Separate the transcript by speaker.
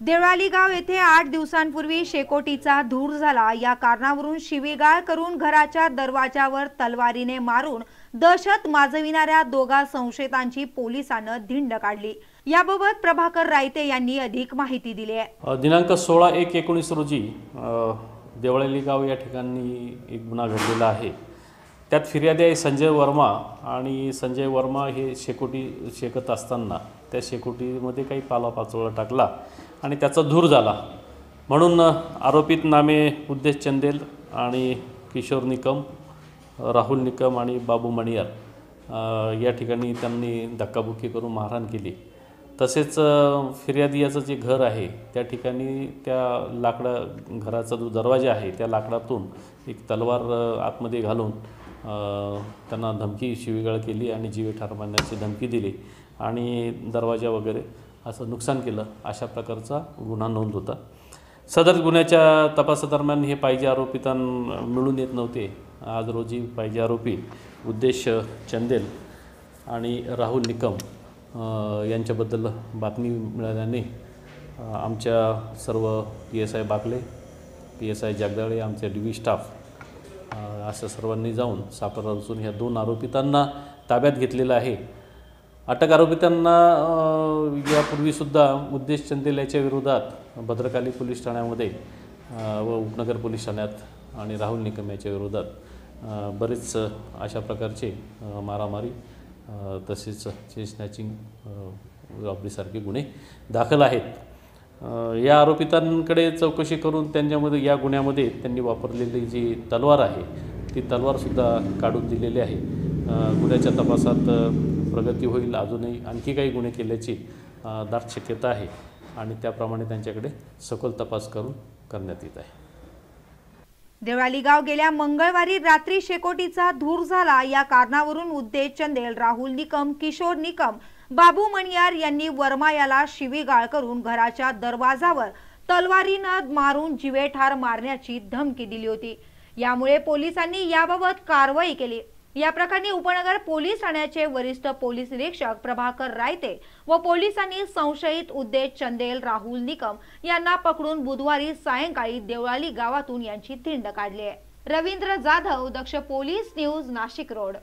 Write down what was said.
Speaker 1: देवळालीगाव येथे आठ दिवसांपूर्वी शेकोटीचा धूर झाला. या कारणावरून शिवीगाळ करून घराच्या दरवाजावर तलवारीने मारून दहशत माजविणाऱ्या दोघा संशयितांची पोलिसांनं धिंड काढली. याबाबत प्रभाकर रायते यांनी अधिक माहिती दिली आहे.
Speaker 2: दिनांक सोळा एक एकोणीस रोजी देवळाली गाव या ठिकाणी एक गुन्हा घडलेला आहे. त्यात फिर्यादी आहे संजय वर्मा आणि संजय वर्मा हे शेकोटी शेकत असताना त्या शेकोटीमध्ये काही पालापाचोळा टाकला. आणि त्याचा धूर झाला. म्हणून आरोपित नामे उद्देश चंदेल आणि किशोर निकम राहुल निकम आणि बाबू मणियार. या ठिकाणी त्यांनी धक्काबुक्की करून मारहाण केली. तसेच फिर्यादियाचं फिर्यादी याचं जे घर आहे त्या ठिकाणी त्या लाकडा घराचा जो दरवाजा आहे त्या लाकडातून एक तलवार आतमध्ये घालून त्यांना धमकी शिवीगाळ केली आणि जीवे ठार मारण्याची धमकी दिली. आणि दरवाजा वगैरे असं नुकसान केलं अशा प्रकारचा गुन्हा नोंद होता. सदर गुन्ह्याच्या तपासादरम्यान हे पाहिजे आरोपितां मिळून येत नव्हते. आज रोजी पाहिजे आरोपी उद्देश चंदेल आणि राहुल निकम यांच्याबद्दल बातमी मिळाल्याने आमच्या सर्व P S I Bagle P S I Jagdale आमचे डी व्ही स्टाफ असं अशा सर्वांनी जाऊन सापडा रचून ह्या दोन आरोपितांना ताब्यात घेतलेलं आहे. अटक आरोपितांना यापूर्वीसुद्धा उद्देश चंदेल याच्या विरोधात भद्रकाली पोलीस ठाण्यामध्ये व उपनगर पोलीस ठाण्यात आणि राहुल निकम याच्या विरोधात बरेच अशा प्रकारचे मारामारी तसेच चे स्नॅचिंग रॉबरीसारखे गुन्हे दाखल आहेत. या आरोपितांकडे चौकशी करून त्यांच्यामध्ये या गुन्ह्यामध्ये त्यांनी वापरलेली जी तलवार आहे ती तलवारसुद्धा काढून दिलेली आहे. गुन्ह्याच्या तपासात प्रगती होईल अजूनही आणखी काही गुन्हे केल्याची दाट शक्यता आहे आणि त्याप्रमाणे त्यांच्याकडे सखोल तपास करून करण्यात येत आहे.
Speaker 1: देवळालीगाव गेल्या मंगळवारी रात्री शेकोटीचा धूर झाला. या कारणावरून उद्देश चंदेल राहुल निकम किशोर निकम बाबू मणियार यांनी वर्मा याला शिवीगाळ करून घराच्या दरवाजावर तलवारीनं मारून जिवेठार मारण्याची धमकी दिली होती. यामुळे पोलिसांनी याबाबत कारवाई केली. या प्रकरणी उपनगर पोलीस ठाण्याचे वरिष्ठ पोलीस निरीक्षक प्रभाकर रायते व पोलिसांनी संशयित उद्देश चंदेल राहुल निकम यांना पकडून बुधवारी सायंकाळी देवळाली गावातून यांची थिंड काढली आहे. Ravindra Jadhav Daksh police news Nashik road.